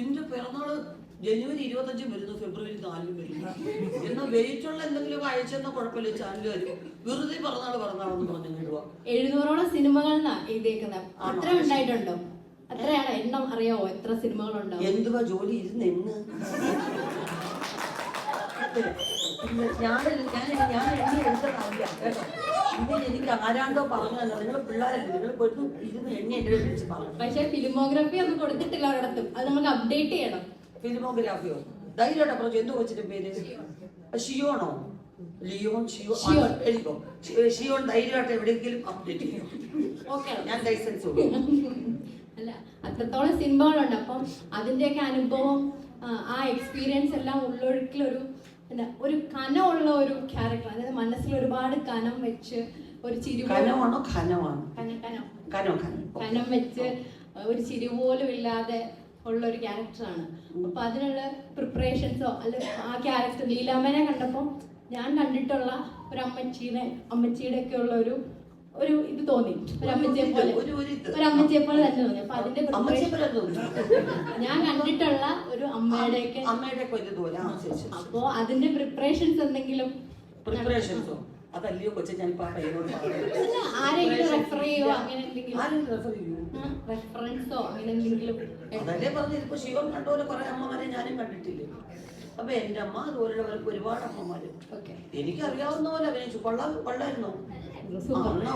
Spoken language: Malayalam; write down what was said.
എന്റെ പിറന്നാൾ ജനുവരി ഇരുപത്തഞ്ചും വരുന്നു ഫെബ്രുവരി നാലിനും വരുന്നു. എന്നാ വെയിറ്റ് ഉള്ള എന്തെങ്കിലും അയച്ചെന്ന കുഴപ്പമില്ല ചാനലുകാർ വെറുതെ പിറന്നാൾ പിറന്നാളെന്ന് പറഞ്ഞു വിടുക എഴുന്നൂറോളം സിനിമകൾ എഴുതിയേക്കുന്നത്? അത്ര ഉണ്ടായിട്ടുണ്ടോ? അത്രയാണ് എണ്ണം അറിയാവോ? എത്ര സിനിമകളുണ്ടോ? എന്തുവാ ജോലി? ഇരുന്ന് എന്ന് ഞാൻ ഞാൻ ഞാൻ എണ്ണി എടുത്തതല്ല കേട്ടോ ഇത് എനിക്ക് ആരാണ്ടോ പറഞ്ഞതല്ല നിങ്ങൾ പിള്ളേരല്ലേ നിങ്ങൾ പോയിട്ട് ഇരുന്ന് എണ്ണി എന്റെ വിളിച്ച് പറഞ്ഞു. പക്ഷെ ഫിലിമോഗ്രഫി ഒന്നും കൊടുത്തിട്ടില്ല ഒരിടത്തും. അത് നമുക്ക് അപ്ഡേറ്റ് ചെയ്യണം. ഫിലിമോഗ്രാഫിയോ ധൈര്യമായിട്ട് പറഞ്ഞു എന്തോ വെച്ചിട്ട് പേര്? ഷിയോണോ? ലിയോൺ ഷിയോ. എഴുതിക്കോ. ഷിയോൺ ധൈര്യമായിട്ട് എവിടെയെങ്കിലും അപ്ഡേറ്റ് ചെയ്യും? ഓക്കെ ഞാൻ ലൈസൻസ് കൊടുക്കും. അല്ല അത്രത്തോളം സിനിമകളുണ്ട് അപ്പം അതിന്റെയൊക്കെ അനുഭവം ആ, ആ എക്സ്പീരിയൻസ് എല്ലാം ഉള്ളൊഴുക്കിലൊരു എന്താ ഒരു കനമുള്ള ഒരു ക്യാരക്ടർ അതായത് മനസ്സിൽ ഒരുപാട് കനം വെച്ച് ഒരു ചിരി കനമാണോ? കനം വെച്ച് ഒരു ചിരി പോലും ഇല്ലാതെ ഉള്ള ഒരു ക്യാരക്ടറാണ് അപ്പൊ അതിനുള്ള പ്രിപ്പറേഷൻസോ അല്ലെ ആ ക്യാരക്ടർ ലീലാമ്മനെ കണ്ടപ്പോൾ ഞാൻ കണ്ടിട്ടുള്ള ഒരു അമ്മച്ചീനെ അമ്മച്ചിയുടെ ഒക്കെ ഉള്ള ഒരു ഒരു ഇത് തോന്നി. ഒരു അമ്മച്ചിയെ പോലെ. ഒരു- അമ്മച്ചിയെ പോലെ തന്നെ തോന്നി. അപ്പൊ അതിന്റെ ഞാൻ കണ്ടിട്ടുള്ള ഒരു അമ്മയുടെയൊക്കെ അമ്മയുടെ ഒക്കെ ഒരു പോലെ ആ ശരി ശരി അപ്പോ അതിന്റെ പ്രിപ്പറേഷൻസ് എന്തെങ്കിലും പ്രിപ്പറേഷൻസോ അതല്ലയോ കൊച്ചു ഞാനിപ്പോ ആ പയ്യനോട് പറഞ്ഞത്. അല്ല, ആരെങ്കിലും റെഫർ ചെയ്യോ അങ്ങനെ എന്തെങ്കിലും? ആരും റെഫർ ചെയ്യൂ? റെഫറൻസോ അങ്ങനെ എന്തെങ്കിലും? അതല്ലേ പറഞ്ഞത് ഇപ്പൊ ശിവൻ കണ്ടപോലെ കുറെ അമ്മമാരെ ഞാനും കണ്ടിട്ടില്ലേ? അപ്പൊ എന്റെ അമ്മ അതുപോലുള്ളവർക്ക് ഒരുപാട് അമ്മമാര്. ഓക്കെ. എനിക്കറിയാവുന്ന പോലെ അഭിനയിച്ചു. കൊള്ളാ കൊള്ളായിരുന്നോ. ആ, എന്നാ